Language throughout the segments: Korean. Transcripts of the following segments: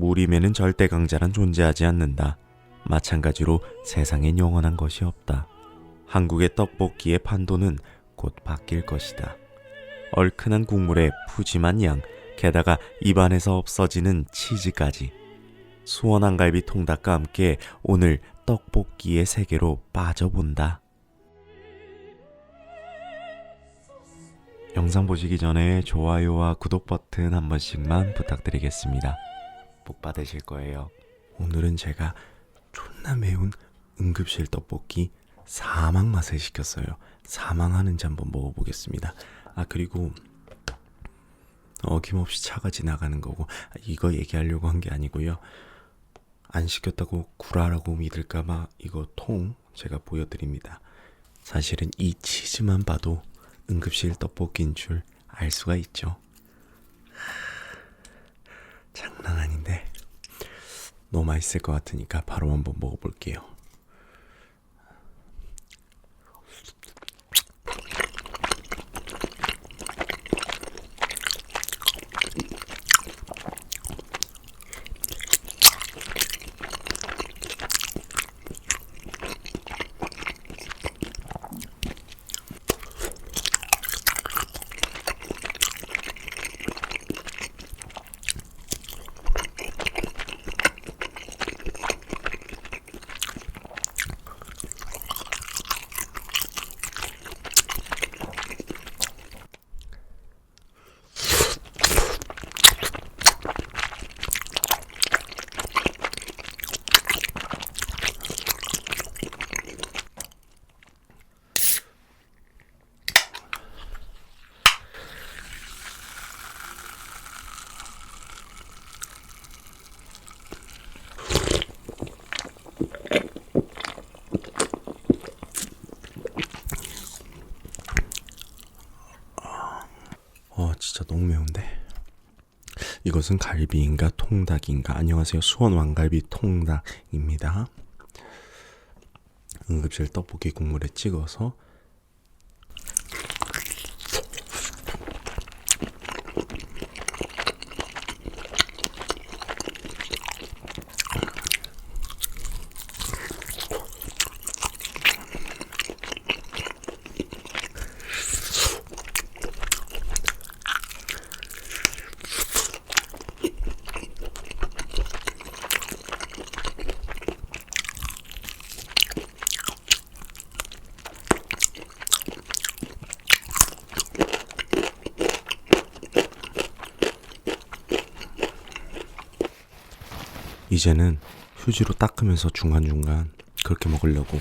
무림에는 절대 강자란 존재하지 않는다. 마찬가지로 세상엔 영원한 것이 없다. 한국의 떡볶이의 판도는 곧 바뀔 것이다. 얼큰한 국물에 푸짐한 양, 게다가 입안에서 없어지는 치즈까지. 수원 한갈비 통닭과 함께 오늘 떡볶이의 세계로 빠져본다. 영상 보시기 전에 좋아요와 구독 버튼 한 번씩만 부탁드리겠습니다. 복 받으실 거예요. 오늘은 제가 존나 매운 응급실 떡볶이 사망 맛을 시켰어요. 사망하는지 한번 먹어보겠습니다. 아 그리고 어김없이 차가 지나가는 거고 아, 이거 얘기하려고 한 게 아니고요. 안 시켰다고 구라라고 믿을까봐 이거 통 제가 보여드립니다. 사실은 이 치즈만 봐도 응급실 떡볶이인 줄 알 수가 있죠. 장난 아닌데 너무 맛있을 것 같으니까 바로 한번 먹어볼게요. 어, 진짜 너무 매운데. 이것은 갈비인가 통닭인가? 안녕하세요. 수원 왕갈비 통닭입니다. 응급실 떡볶이 국물에 찍어서 이제는 휴지로 닦으면서 중간중간 그렇게 먹으려고.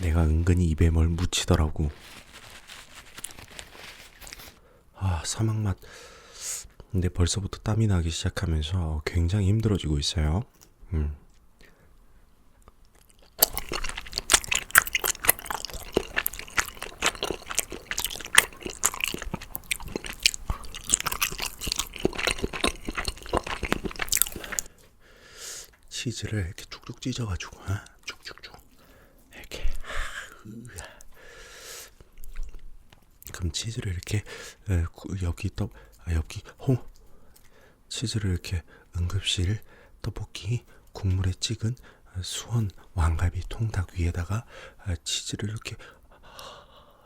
내가 은근히 입에 뭘 묻히더라고. 아 사막 맛. 근데 벌써부터 땀이 나기 시작하면서 굉장히 힘들어지고 있어요. 음. 치즈를 이렇게 쭉쭉 찢어가지고 어? 쭉쭉쭉 이렇게 하, 으아. 그럼 치즈를 이렇게 에, 구- 여기 떡 아, 여기 홍 치즈를 이렇게 응급실 떡볶이 국물에 찍은 어, 수원 왕갈비 통닭 위에다가 어, 치즈를 이렇게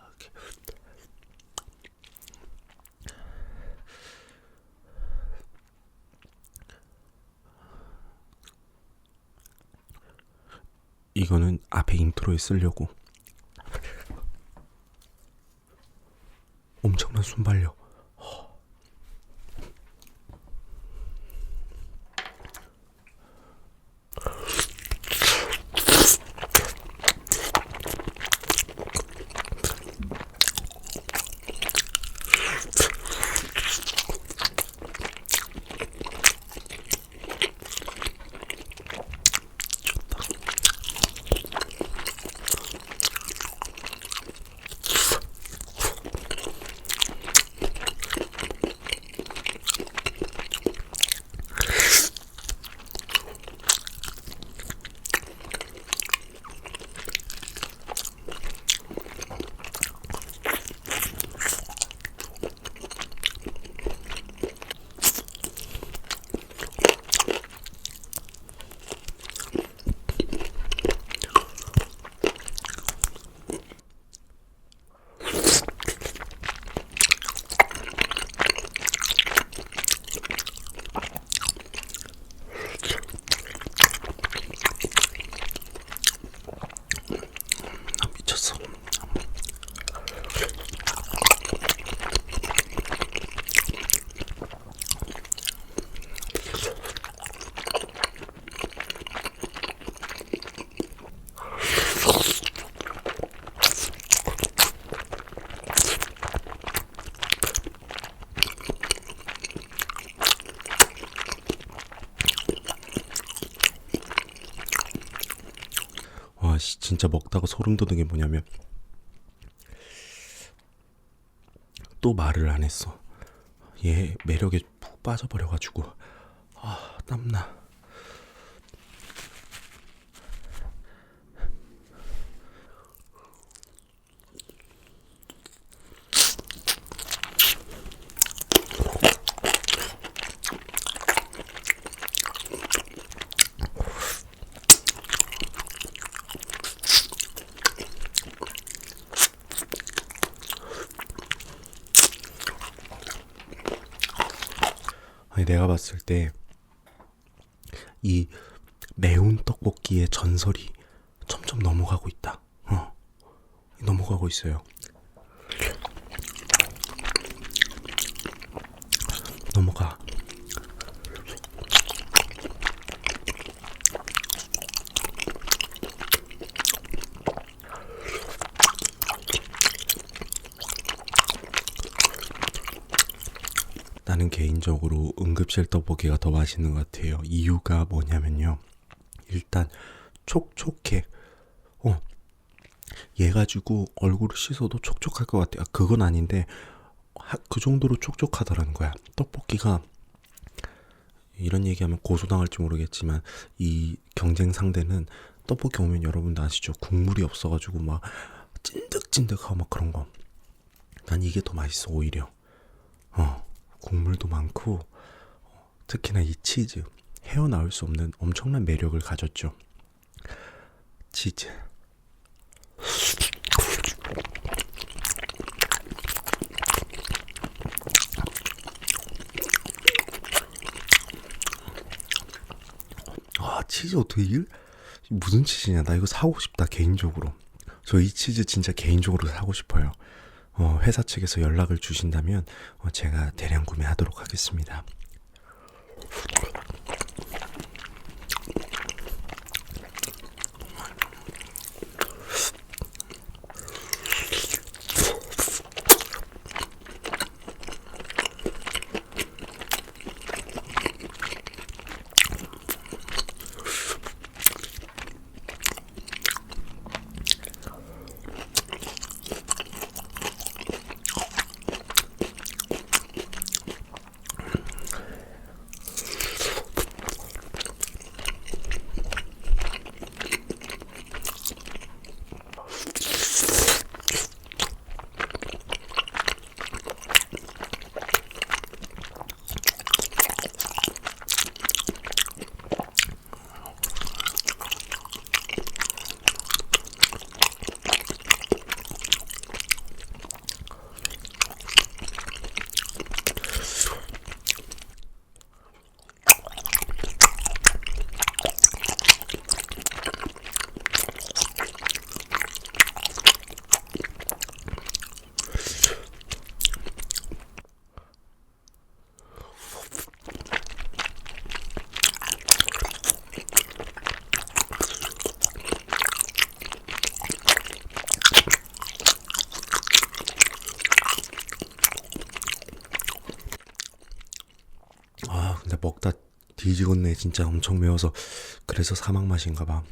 이렇게 이거는 앞에 인트로에 쓰려고. 엄청난 순발력 진짜 먹다가 소름 돋는 게 뭐냐면 또 말을 안 했어. 얘 매력에 푹 빠져버려가지고 아 땀나. 내가 봤을 때 이 매운 떡볶이의 전설이 점점 넘어가고 있다. 어. 넘어가고 있어요. 넘어가. 나는 개인적으로 응급실 떡볶이가 더 맛있는 것 같아요. 이유가 뭐냐면요. 일단 촉촉해. 어. 얘 가지고 얼굴을 씻어도 촉촉할 것 같아요. 그건 아닌데 하- 그 정도로 촉촉하더라는 거야. 떡볶이가 이런 얘기하면 고소당할지 모르겠지만 이 경쟁 상대는 떡볶이 오면 여러분도 아시죠? 국물이 없어가지고 막 찐득찐득하고 막 그런 거. 난 이게 더 맛있어 오히려. 어. 국물도 많고 어, 특히나 이 치즈 헤어나올 수 없는 엄청난 매력을 가졌죠. 치즈. 아 치즈 어떻게 일? 무슨 치즈냐? 나 이거 사고 싶다 개인적으로. 저 이 치즈 진짜 개인적으로 사고 싶어요. 어, 회사 측에서 연락을 주신다면 어, 제가 대량 구매하도록 하겠습니다. 아 근데 먹다 뒤지겠네 진짜 엄청 매워서 그래서 사막 맛인가 봐.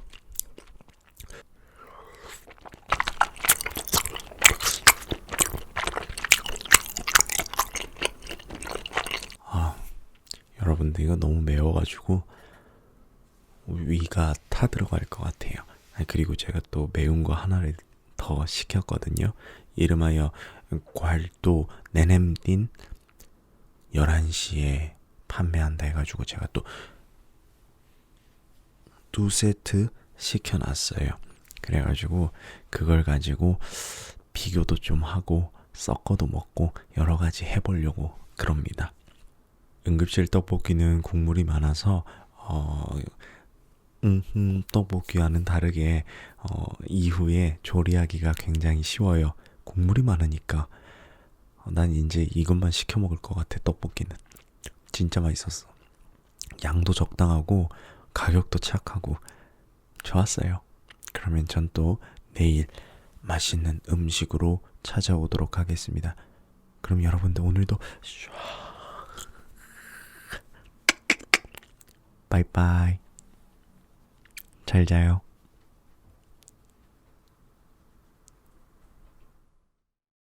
아 여러분들 이거 너무 매워가지고 위가 타 들어갈 것 같아요. 아니, 그리고 제가 또 매운 거 하나를 더 시켰거든요. 이름하여 괄도 네냄딘 11시에 판매한다 해가지고 제가 또 두 세트 시켜놨어요. 그래가지고 그걸 가지고 비교도 좀 하고 섞어도 먹고 여러 가지 해보려고 그럽니다. 응급실 떡볶이는 국물이 많아서 어, 음, 떡볶이와는 다르게 어, 이후에 조리하기가 굉장히 쉬워요. 국물이 많으니까 어, 난 이제 이것만 시켜 먹을 것 같아 떡볶이는 진짜 맛있었어. 양도 적당하고 가격도 착하고 좋았어요. 그러면 전 또 내일 맛있는 음식으로 찾아오도록 하겠습니다. 그럼 여러분들 오늘도 바이바이 잘 자요.